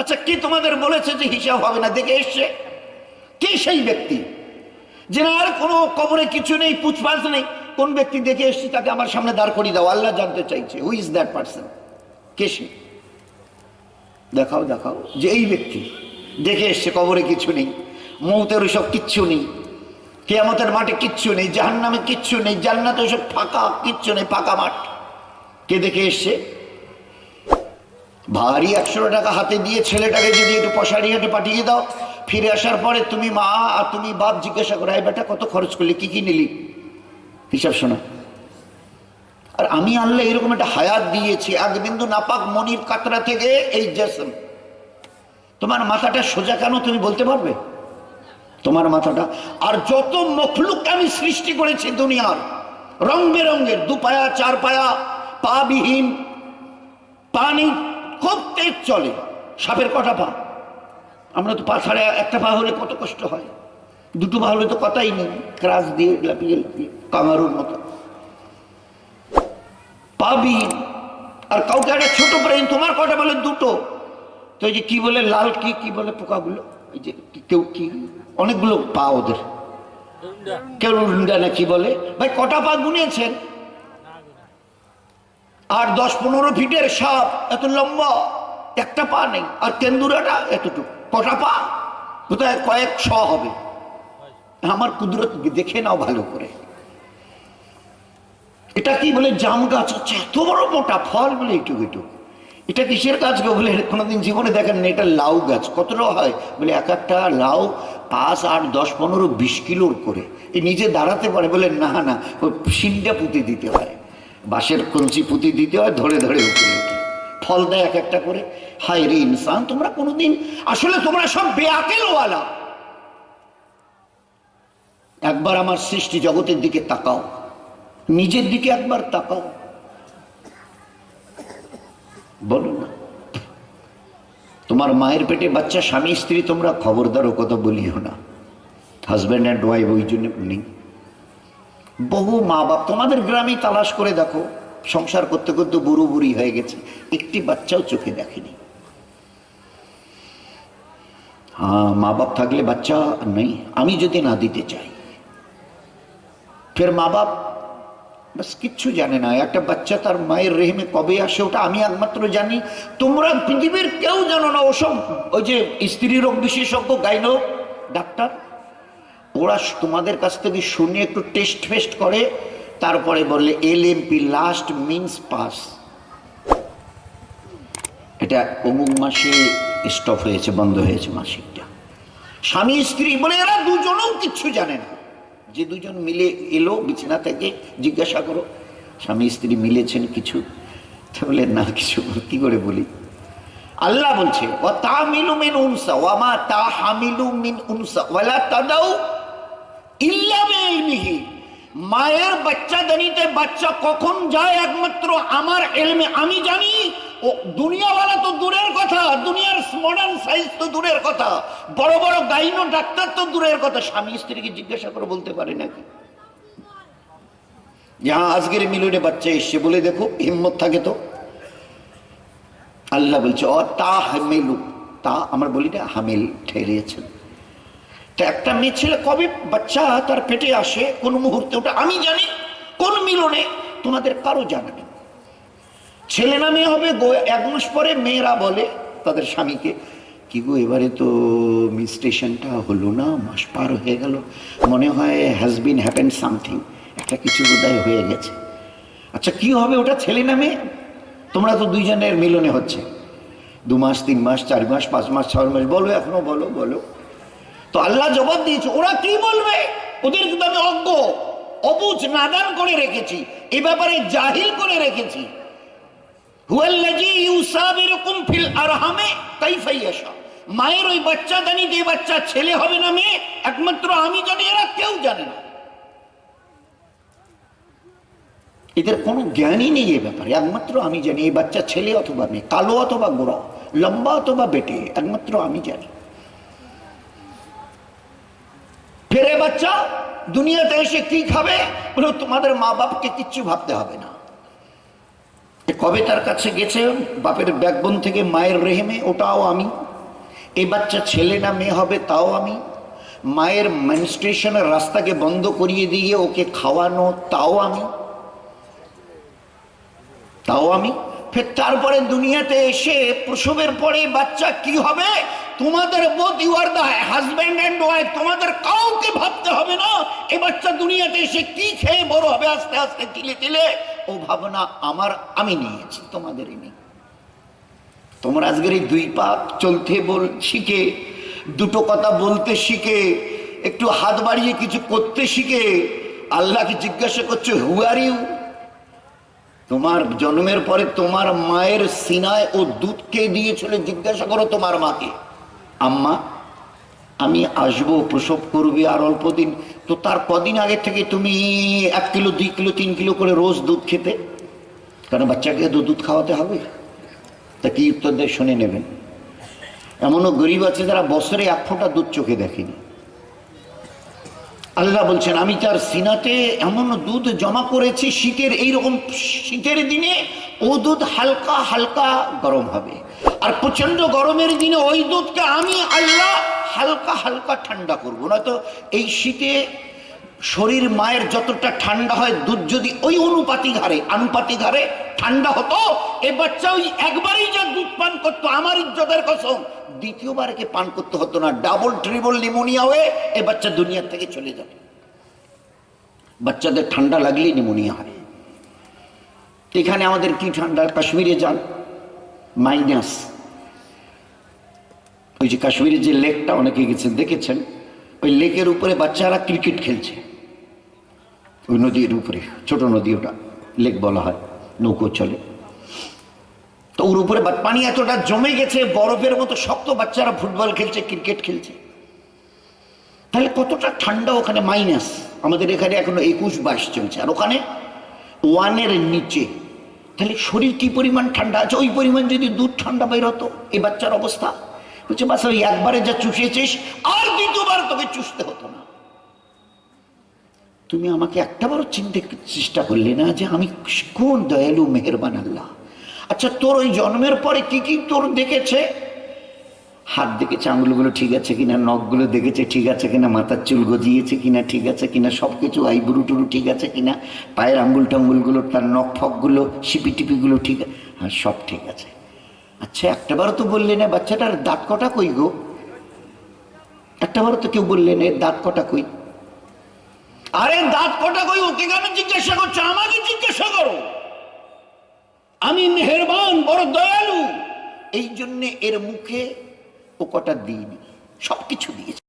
আচ্ছা কে তোমাদের বলেছে যে হিসাব হবে না? দেখে এসছে। কে সেই ব্যক্তি? যে আর কোনো কবরে কিছু নেই, পুছপাছ নেই। কোন ব্যক্তি দেখে এসছে তাকে আমার সামনে দাঁড় করিয়ে দাও। আল্লাহ জানতে চাইছে হু দ্যাট পার্সন কে সে? দেখাও দেখাও, যে এই ব্যক্তি দেখে এসছে, কবরে কিছু নেই, মৌতের সব কিচ্ছু নেই, কেয়ামতের মাঠে কিচ্ছু নেই জাহান নামে কিচ্ছু নেই, জান্নাতে সব ফাঁকা, কিচ্ছু নেই, ফাঁকা মাঠ। কে দেখে এসছে? ভারী একশো টাকা হাতে দিয়ে ছেলেটাকে যদি একটু পশারি হাটে পাঠিয়ে দাও, ফিরে আসার পরে তুমি মা আর তুমি বাপ জিজ্ঞাসা করো, এই বেটা কত খরচ করলি? কি কি নিলি? হিসাব শোনা। আর আমি আনলে এরকম একটা হায়াত দিয়েছি, এক বিন্দু নাপাক মনির কাতরা থেকে এই জেসম। তোমার মাথাটা সোজা কেন তুমি বলতে পারবে? তোমার মাথাটা। আর যত মখলুক আমি সৃষ্টি করেছি দুনিয়ার, রং বেরঙ্গের দু পায়া, চার পায়া, পা বিহীন পা নেই খুব তেজ চলে, সাপের কটা পা। আমরা তো পা ছাড়া একটা পা হলে কত কষ্ট হয়। দুটো পা হলে তো কথাই নেই ক্রাস দিয়ে লাপিয়ে লাপিয়ে কামারুর মতো। পাবি, আর কাউকে একটা ছোট ব্রেন তোমার কটা বলে দুটো? তো এই যে কি বলে লাল কি কি বলে পোকাগুলো? এই যে কেউ কি, অনেকগুলো পা ওদের। কেউ রুন্ডা না কি বলে? ভাই, কটা পা গুনিয়েছেন আর দশ পনেরো ফিটের সাপ এত লম্বা, একটা পা নেই, আর কেন্দুরাটা এতটুকু। কটা পা? কোথায় কয়েক শ হবে। আমার কুদরত দেখে নাও ভালো করে। এটা কি বলে জাম গাছ হচ্ছে? এত বড় মোটা ফল বলে একটু একটু এটা কিসের গাছ গো বলে? কোনোদিন জীবনে দেখেন না? এটা লাউ গাছ। কতটা হয়? বলে এক একটা লাউ পাঁচ, আট, দশ, পনেরো, বিশ কিলোর করে। এই নিজে দাঁড়াতে পারে বলে না না ওই শিনটা পুঁতে দিতে হয় বাঁশের কঞ্চি পুঁতি দিতে হয়, ধরে ধরে উপরে উঠে। ফল দেয় এক একটা করে। হায় রে ইনসান, তোমরা কোনোদিন আসলে তোমরা সব বেআকেলওয়ালা। একবার আমার সৃষ্টি জগতের দিকে তাকাও। নিজের দিকে একবার তাকাও। বলো না। তোমার মায়ের পেটে বাচ্চা, স্বামী, স্ত্রী, তোমরা খবরদার ও কথা বলিও না। হাজব্যান্ড অ্যান্ড ওয়াইফ ওই জন্য নেই বহু মা বাপ তোমাদের গ্রামে তালাশ করে দেখো, সংসার করতে করতে বুড়ো বুড়ি হয়ে গেছে, একটি বাচ্চাও চোখে দেখেনি। হ্যাঁ মা বাপ থাকলে বাচ্চা নেই, আমি যদি না দিতে চাই। ফের মা বাপ বাস কিচ্ছু জানে না, একটা বাচ্চা তার মায়ের রেহেমে কবে আসে ওটা আমি একমাত্র জানি। তোমরা পৃথিবীর কেউ জানো না, ওসব ওই যে স্ত্রী রোগ বিশেষজ্ঞ, গাইনো, ডাক্তার। ওরা তোমাদের কাছ থেকে শুনে একটু টেস্ট ফেস্ট করে, তারপরে বললে L MP last means pass এটা অমুক মাসে স্টপ হয়েছে, বন্ধ হয়েছে মাসিকটা। স্বামী, স্ত্রী বলে এরা দুজনেও কিচ্ছু জানে না। যে দুজন মিলে এলো বিছানা থেকে, জিজ্ঞাসা করো, স্বামী, স্ত্রী মিলেছেন কিছু? তো বলে, না, কিছু কি করে বলি? আল্লাহ বলছে ও তা মিলু মিন উনসা ওয়ামা তা হামিলু মিন উনসা, ওয়ালা তাদাউ ইল্লা মায়ের বাচ্চা দানিতে বাচ্চা কখন যায় একমাত্র আমার এলমে আমি জানি, ও দুনিয়াওয়ালা তো দূরের কথা, দুনিয়ার মডার্ন সাইন্স তো দূরের কথা, বড় বড় গাইনো ডাক্তার তো দূরের কথা, স্বামী স্ত্রীকে জিজ্ঞাসা করে বলতে পারে নাকি যাহা আজকের মিলনে বাচ্চা এসছে বলে দেখো, হিম্মত থাকে তো। আল্লাহ বলছে, অ তা হামেলু, তা আমরা বলি না, হামেল ঠেরিয়েছেন একটা মেয়ে ছেলে কবে বাচ্চা তার পেটে আসে, কোন মুহূর্তে? ওটা আমি জানি, কোন মিলনে? তোমাদের কারও জানা নেই। ছেলে না মেয়ে হবে এক মাস পরে মেয়েরা বলে তাদের স্বামীকে, কি গো, এবারে তো মিস্টেশনটা হলো না, মাস পার হয়ে গেল। মনে হয় হ্যাজ বিন হ্যাপেন সামথিং একটা কিছু বোধহয় হয়ে গেছে। আচ্ছা কি হবে ওটা ছেলে না মেয়ে? তোমরা তো দুইজনের মিলনে হচ্ছে। দু মাস, তিন মাস, চার মাস, পাঁচ মাস, ছয় মাস, বলো, এখনও বলো বলো। তো আল্লাহ জবাব দিয়েছে, ওরা কি বলবে? ওদের কিন্তু আমি অজ্ঞ? অবুঝ, নাদান করে রেখেছি, এ ব্যাপারে জাহিল করে রেখেছি। মায়ের ওই বাচ্চা দানি যে বাচ্চা ছেলে হবে না মেয়ে, একমাত্র আমি জানি, এরা কেউ জানে না। এদের কোনো জ্ঞানই নেই এ ব্যাপারে, একমাত্র আমি জানি, এই বাচ্চা ছেলে অথবা মেয়ে, কালো অথবা গোড়া, লম্বা অথবা বেটে, একমাত্র আমি জানি। ফেরে বাচ্চা, দুনিয়াতে এসে কি খাবে? বলে, তোমাদের মা বাপকে কিচ্ছু ভাবতে হবে না। কবে তার কাছে গেছে? বাপের ব্যাকবন থেকে মায়ের রেহেমে, ওটাও আমি। এই বাচ্চা ছেলে না মেয়ে হবে, তাও আমি। মায়ের মেনস্ট্রেশনের রাস্তাকে বন্ধ করিয়ে দিয়ে ওকে খাওয়ানো, তাও আমি। তাও আমি। ফের তারপরে দুনিয়াতে এসে প্রসবের পরে বাচ্চা কি হবে? তোমাদের বোধ you are the husband and wife তোমাদের কাউকে ভাবতে হবে না। এ বাচ্চা দুনিয়াতে এসে কি খেয়ে বড় হবে আস্তে আস্তে, তিলে তিলে? ও ভাবনা আমার, আমি নিয়েছি, তোমাদেরই নেই। তোমরা আজকের এই দুই পা চলতে বল, শিখে, দুটো কথা বলতে শিখে, একটু হাত বাড়িয়ে কিছু করতে শিখে, আল্লাহকে জিজ্ঞাসা করছ হু আর ইউ তোমার জন্মের পরে তোমার মায়ের সিনায় ও দুধ কে দিয়েছিল, জিজ্ঞাসা করো তোমার মাকে। আম্মা, আমি আসব, প্রসব করবি আর অল্প দিন। তো তার কদিন আগে থেকে তুমি এক কিলো, দুই কিলো, তিন কিলো করে রোজ দুধ খেতে? কারণ বাচ্চাকে তো দুধ খাওয়াতে হবে? তা কি উত্তর দেয় শুনে নেবেন। এমনও গরিব আছে যারা বছরে এক ফোঁটা দুধ চোখে দেখেনি। আল্লাহ বলছেন, আমি তার সিনাতে এমন দুধ জমা করেছি, শীতের এইরকম শীতের দিনে, ও দুধ হালকা হালকা গরম হবে। আর প্রচণ্ড গরমের দিনে ওই দুধকে আমি আল্লাহ হালকা হালকা ঠান্ডা করব। নয়তো এই শীতে শরীর মায়ের যতটা ঠান্ডা হয়, দুধ যদি ওই অনুপাতিক হারে, আনুপাতিক হারে ঠান্ডা হতো, এ বাচ্চা ওই একবারই যা দুধ পান করতো, আমার ইজ্জতের কসম। দ্বিতীয়বার একে পান করতে হতো না, ডাবল, ট্রিবল নিমোনিয়া হয়ে এ বাচ্চা দুনিয়ার থেকে চলে যাবে। বাচ্চাদের ঠান্ডা লাগলেই নিমোনিয়া হয়। এখানে আমাদের কি ঠান্ডা? কাশ্মীরে যান, মাইনাস। ওই যে কাশ্মীরের যে লেকটা অনেকে গেছেন দেখেছেন? ওই লেকের উপরে বাচ্চারা ক্রিকেট খেলছে। ওই নদীর উপরে, ছোট নদী ওটা, লেক বলা হয়, নৌকো চলে। তো ওর উপরে পানি এতটা জমে গেছে, বরফের মতো শক্ত বাচ্চারা ফুটবল খেলছে, ক্রিকেট খেলছে। তাহলে কতটা ঠান্ডা ওখানে মাইনাস? আমাদের এখানে এখনও একুশ বাইশ চলছে, আর ওখানে ওয়ানের নিচে। তাহলে শরীর কি পরিমাণ ঠান্ডা আছে? ওই পরিমাণ যদি দুধ ঠান্ডা বের হতো এই বাচ্চার অবস্থা? বলছে, বাস ওই একবারে যা চুষেছিস, আর দ্বিতীয়বার তোকে চুষতে হতো না। তুমি আমাকে একটাবারও চিনতে চেষ্টা করলে না যে আমি কোন দয়ালু, মেহেরবান আল্লাহ? আচ্ছা তোর ওই জন্মের পরে কি কি তোর দেখেছে? হাত দেখেছে, আঙুলগুলো ঠিক আছে কিনা, নখগুলো দেখেছে ঠিক আছে কিনা, মাথার চুল গজিয়েছে কিনা ঠিক আছে কিনা সব কিছু আইবুরু টুরু ঠিক আছে কিনা, পায়ের আঙ্গুল টাঙ্গুলগুলো তার নখ ফকগুলো সিপি টিপিগুলো ঠিক হ্যাঁ সব ঠিক আছে। আচ্ছা একটাবারও তো বললে না, বাচ্চাটার দাঁত কটা কই গো? একটাবারও তো কেউ বললেন এর দাঁত কটা কই? আরে দাঁত কটা কই ওকে কেন জিজ্ঞাসা করছ, আমাকে জিজ্ঞাসা করো। আমি মেহেরবান, বড় দয়ালু। এই জন্যে এর মুখে ও কটা দিইনি সব কিছু দিয়েছে।